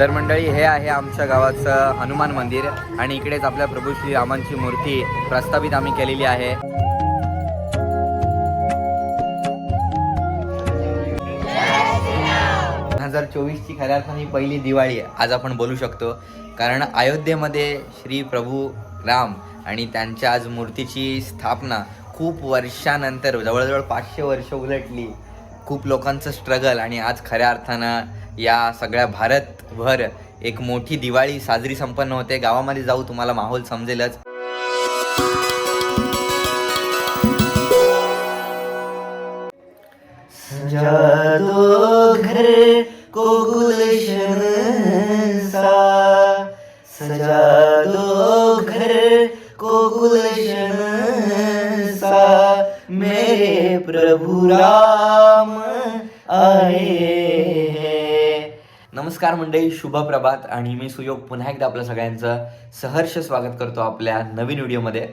तर मंडळी हे आहे आमच्या गावाचं हनुमान मंदिर आणि इकडेच आपल्या प्रभू श्री रामांची मूर्ती प्रस्थापित आम्ही केलेली आहे. दोन हजार चोवीसची खऱ्या अर्थाने पहिली दिवाळी आज आपण बोलू शकतो. कारण अयोध्येमध्ये श्री प्रभू राम आणि त्यांच्या आज मूर्तीची स्थापना खूप वर्षानंतर जवळजवळ पाचशे वर्ष उलटली. खूप लोकांचं स्ट्रगल आणि आज खऱ्या अर्थानं या सगळ्या भारतभर एक मोठी दिवाळी साजरी संपन्न होते. गावामध्ये जाऊ तुम्हाला माहोल समजेलच. घर को गुलशन सा सजा दो घर को गुलशन सा मेरे प्रभु राम आए नमस्कार मंडळी शुभ प्रभात आणि मी सुयोग पुन्हा एकदा आपल्या सगळ्यांचं सहर्ष स्वागत करतो आपल्या नवीन व्हिडिओमध्ये.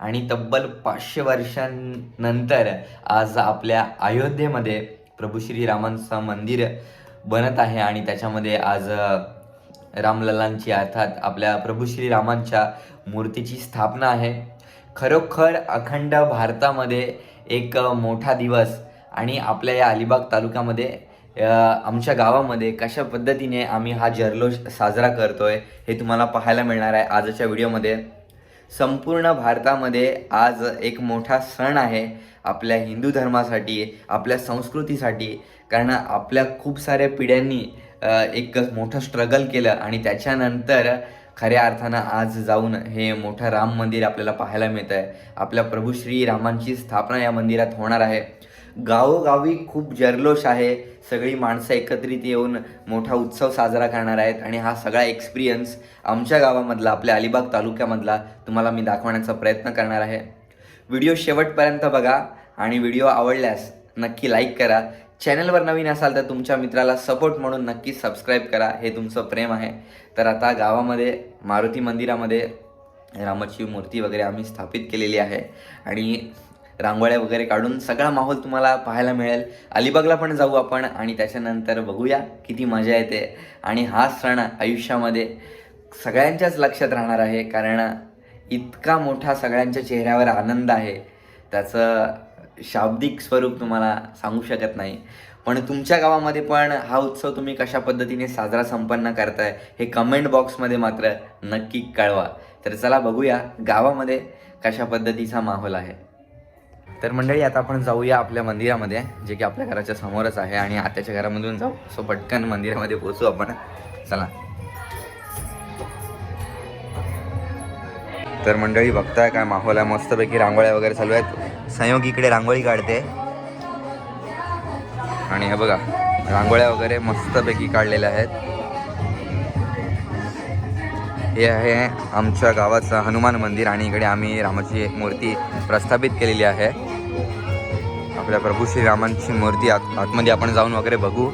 आणि तब्बल पाचशे वर्षांनंतर आज आपल्या अयोध्येमध्ये प्रभू श्रीरामांचं मंदिर बनत आहे आणि त्याच्यामध्ये आज रामललांची अर्थात आपल्या प्रभू श्रीरामांच्या मूर्तीची स्थापना आहे. खरोखर अखंड भारतामध्ये एक मोठा दिवस आणि आपल्या या अलिबाग तालुक्यामध्ये आमच्या गावामध्ये कशा पद्धतीने आम्ही हा जल्लोष साजरा करतोय हे तुम्हाला पाहायला मिळणार आहे आजच्या व्हिडिओमध्ये. संपूर्ण भारतामध्ये आज एक मोठा सण आहे आपल्या हिंदू धर्मासाठी आपल्या संस्कृतीसाठी कारण आपल्या खूप साऱ्या पिढ्यांनी एक मोठं स्ट्रगल केलं आणि त्याच्यानंतर खऱ्या अर्थानं आज जाऊन हे मोठं राम मंदिर आपल्याला पाहायला मिळतं आहे आपल्या प्रभू श्री रामांची स्थापना या मंदिरात होणार आहे. गावोगावी खूप जल्लोष आहे. सगळी माणसं एकत्रित येऊन मोठा उत्सव साजरा करणार आहेत आणि हा सगळा एक्सपिरियन्स आमच्या गावामधला आपल्या अलिबाग तालुक्यामधला तुम्हाला मी दाखवण्याचा प्रयत्न करणार आहे. व्हिडिओ शेवटपर्यंत बघा आणि व्हिडिओ आवडल्यास नक्की लाईक करा. चॅनलवर नवीन असाल तर तुमच्या मित्राला सपोर्ट म्हणून नक्की सबस्क्राईब करा. हे तुमचं प्रेम आहे. तर आता गावामध्ये मारुती मंदिरामध्ये रामाची मूर्ती वगैरे आम्ही स्थापित केलेली आहे. आणि रांगोळ्या वगैरे काढून सगळा माहोल तुम्हाला पाहायला मिळेल. अलिबागला पण जाऊ आपण आणि त्याच्यानंतर बघूया किती मजा येते. आणि हा सण आयुष्यामध्ये सगळ्यांच्याच लक्षात राहणार आहे कारण इतका मोठा सगळ्यांच्या चेहऱ्यावर आनंद आहे. त्याचं शाब्दिक स्वरूप तुम्हाला सांगू शकत नाही. पण तुमच्या गावामध्ये पण हा उत्सव तुम्ही कशा पद्धतीने साजरा संपन्न करताय हे कमेंट बॉक्समध्ये मात्र नक्की कळवा. तर चला बघूया गावामध्ये कशा पद्धतीचा माहोल आहे. तर मंडळी आता आपण जाऊया आपल्या मंदिरामध्ये जे की आपल्या घराच्या समोरच आहे आणि आत्याच्या घरामधून जाऊ. सो पटकन मंदिरामध्ये पोहोचू आपण. चला. तर मंडळी बघताय काय माहोल आहे. मस्तपैकी रांगोळ्या वगैरे चालू आहेत. संयोग इकडे रांगोळी काढते. आणि हे बघा रांगोळ्या वगैरे मस्तपैकी काढलेल्या आहेत. हे आहे आमच्या गावाचं हनुमान मंदिर आणि इकडे आम्ही रामाची एक मूर्ती प्रस्थापित केलेली आहे. आपल्या प्रभू श्रीरामांची मूर्ती आत आतमध्ये आपण जाऊन वगैरे बघू.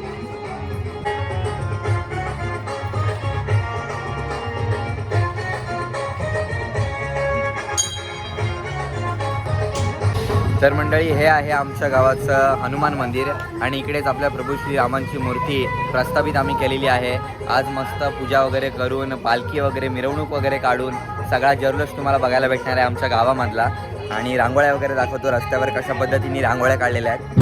तर मंडळी हे आहे आमच्या गावाचं हनुमान मंदिर आणि इकडेच आपल्या प्रभू श्रीरामांची मूर्ती प्रस्थापित आम्ही केलेली आहे. आज मस्त पूजा वगैरे करून पालखी वगैरे मिरवणूक वगैरे काढून सगळा जल्लोष तुम्हाला बघायला भेटणार आहे आमच्या गावामधला. आणि रांगोळ्या वगैरे दाखवतो रस्त्यावर कशा पद्धतीने रांगोळ्या काढलेल्या आहेत.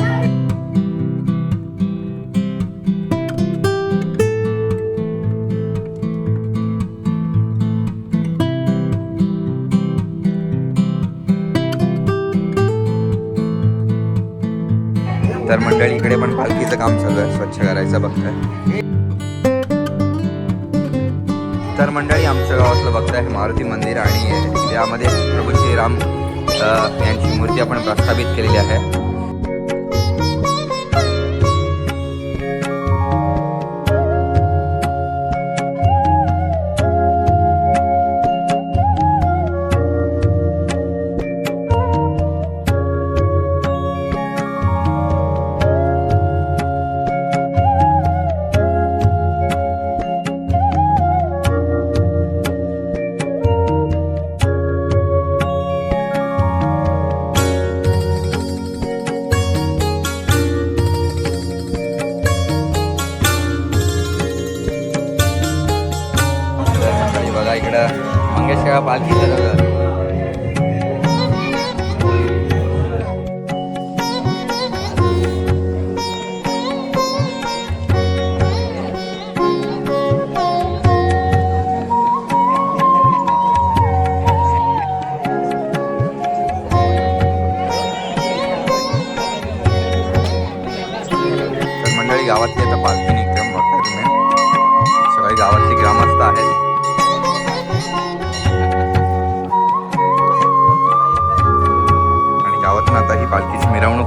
तर मंडळी इकडे पण पालखीचं काम चालू आहे. स्वच्छ करायचं बघताय. तर मंडळी आमच्या गावातलं बघताय मारुती मंदिर आणि यामध्ये प्रभू श्रीराम यांची मूर्ती आपण प्रस्थापित केलेली आहे.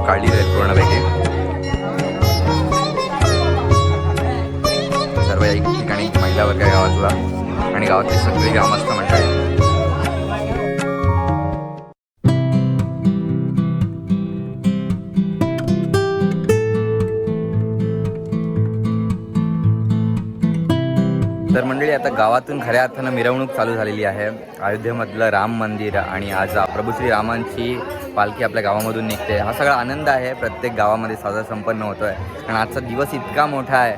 काढली जाईल पूर्णपैकी. सर्व एक ठिकाणी महिला वर्ग गावातला. आणि गावातली सगळी ग्रामस्थ मंडळी. तर मंडळी आता गावातून खऱ्या अर्थानं मिरवणूक चालू झालेली आहे. अयोध्येमधलं राम मंदिर आणि आज प्रभू श्री रामांची पालखी आपल्या गावामधून निघते. हा सगळा आनंद आहे. प्रत्येक गावामध्ये साजरा संपन्न होतो आहे आणि आजचा दिवस इतका मोठा आहे.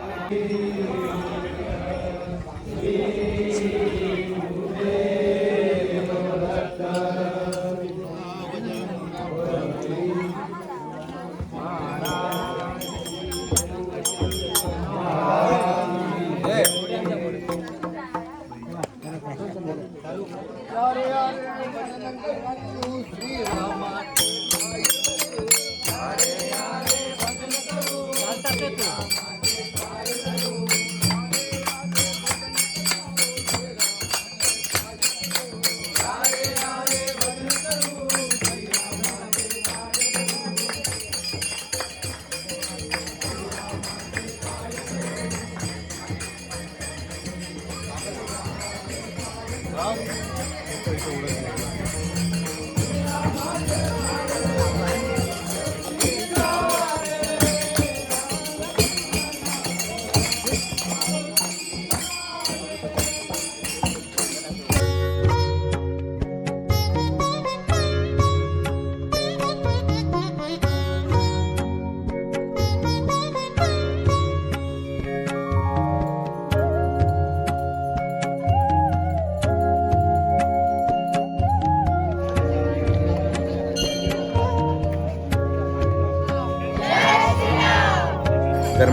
तर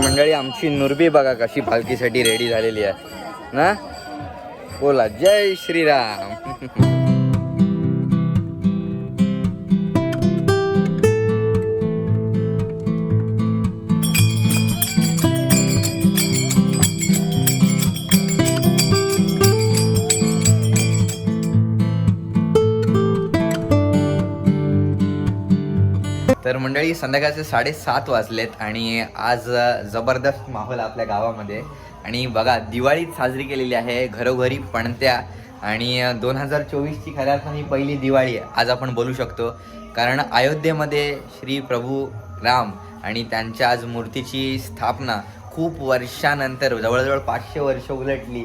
मंडळी आमची नुरबी बघा कशी पालखीसाठी रेडी झालेली आहे. ना? बोला जय श्रीराम. तर मंडळी संध्याकाळचे साडेसात वाजलेत आणि आज जबरदस्त माहोल आपल्या गावामध्ये. आणि बघा दिवाळी साजरी केलेली आहे घरोघरी पणत्या. आणि दोन हजार चोवीसची खऱ्या अर्थाने पहिली दिवाळी आज आपण बोलू शकतो. कारण अयोध्येमध्ये श्री प्रभू राम आणि त्यांच्या आज मूर्तीची स्थापना खूप वर्षानंतर जवळजवळ पाचशे वर्ष उलटली.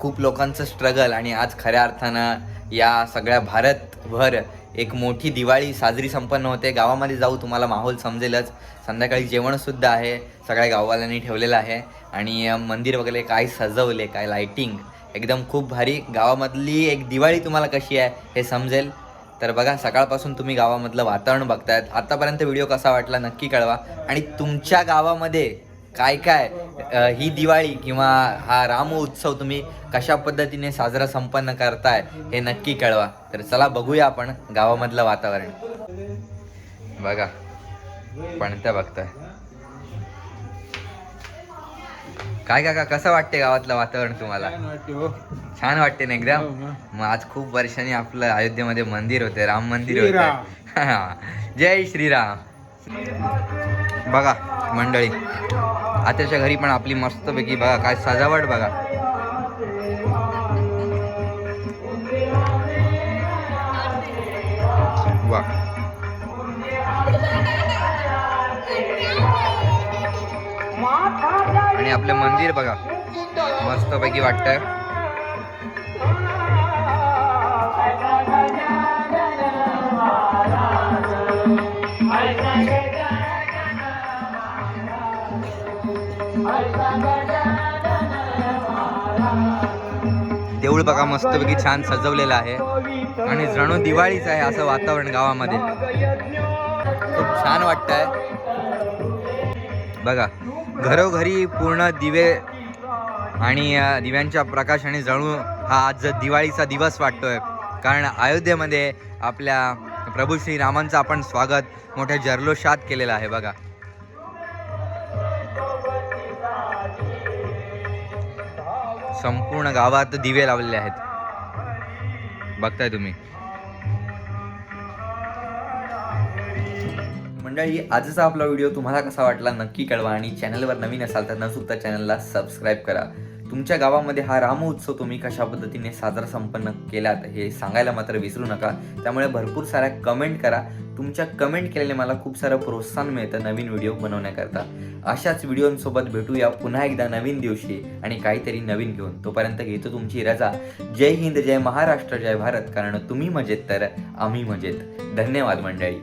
खूप लोकांचं स्ट्रगल आणि आज खऱ्या अर्थानं या सगळ्या भारतभर एक मोठी दिवाळी साजरी संपन्न होते. गावामध्ये जाऊ तुम्हाला माहोल समजेलच. संध्याकाळी जेवणसुद्धा आहे. सगळ्या गाववाल्यांनी ठेवलेलं आहे. आणि मंदिर वगैरे काय सजवले काय लायटिंग एकदम खूप भारी. गावामधली एक दिवाळी तुम्हाला कशी आहे हे समजेल. तर बघा सकाळपासून तुम्ही गावामधलं वातावरण बघतायत. आतापर्यंत व्हिडिओ कसा वाटला नक्की कळवा. आणि तुमच्या गावामध्ये काय काय ही दिवाळी किंवा हा राम उत्सव तुम्ही कशा पद्धतीने साजरा संपन्न करताय हे नक्की कळवा. तर चला बघूया आपण गावामधलं वातावरण. बघा पणत्या बघताय. काय काका कसं वाटते गावातलं वातावरण तुम्हाला? छान वाटते ना एकदम? मग आज खूप वर्षांनी आपलं अयोध्येमध्ये मंदिर होते राम मंदिर होते जय श्रीराम. बघा मंडळी. आताच्या घरी पण आपली मस्तपैकी बघा काय सजावट बघा. वा. आणि आपलं मंदिर बघा. मस्तपैकी वाटतंय. बघा मस्तपैकी छान सजवलेलं आहे. आणि जणू दिवाळीच आहे असं वातावरण गावामध्ये. खूप छान वाटतंय. बघा घरोघरी पूर्ण दिवे आणि दिव्यांच्या प्रकाशाने जणू हा आज दिवाळीचा दिवस वाटतोय. कारण अयोध्येमध्ये आपल्या प्रभू श्रीरामांचं आपण स्वागत मोठ्या जल्लोषात केलेलं आहे बघा. संपूर्ण गावात दिवे लावलेले आहेत. बघताय तुम्ही. मंडळी आजचा आपला व्हिडिओ तुम्हाला कसा वाटला नक्की कळवा आणि चॅनलवर नवीन असाल तर न चुकता चॅनलला सबस्क्राईब करा. तुमच्या गावामध्ये हा रामोत्सव तुम्ही कशा पद्धतीने साजरा संपन्न केलात हे सांगायला मात्र विसरू नका. त्यामुळे भरपूर साऱ्या कमेंट करा. तुमच्या कमेंट केल्याने मला खूप सारं प्रोत्साहन मिळतं नवीन व्हिडिओ बनवण्याकरता. अशाच व्हिडिओंसोबत भेटूया पुन्हा एकदा नवीन दिवशी आणि काहीतरी नवीन घेऊन. तोपर्यंत घेतो तुमची रजा. जय हिंद जय महाराष्ट्र जय भारत. कारण तुम्ही मजेत तर आम्ही मजेत. धन्यवाद मंडळी.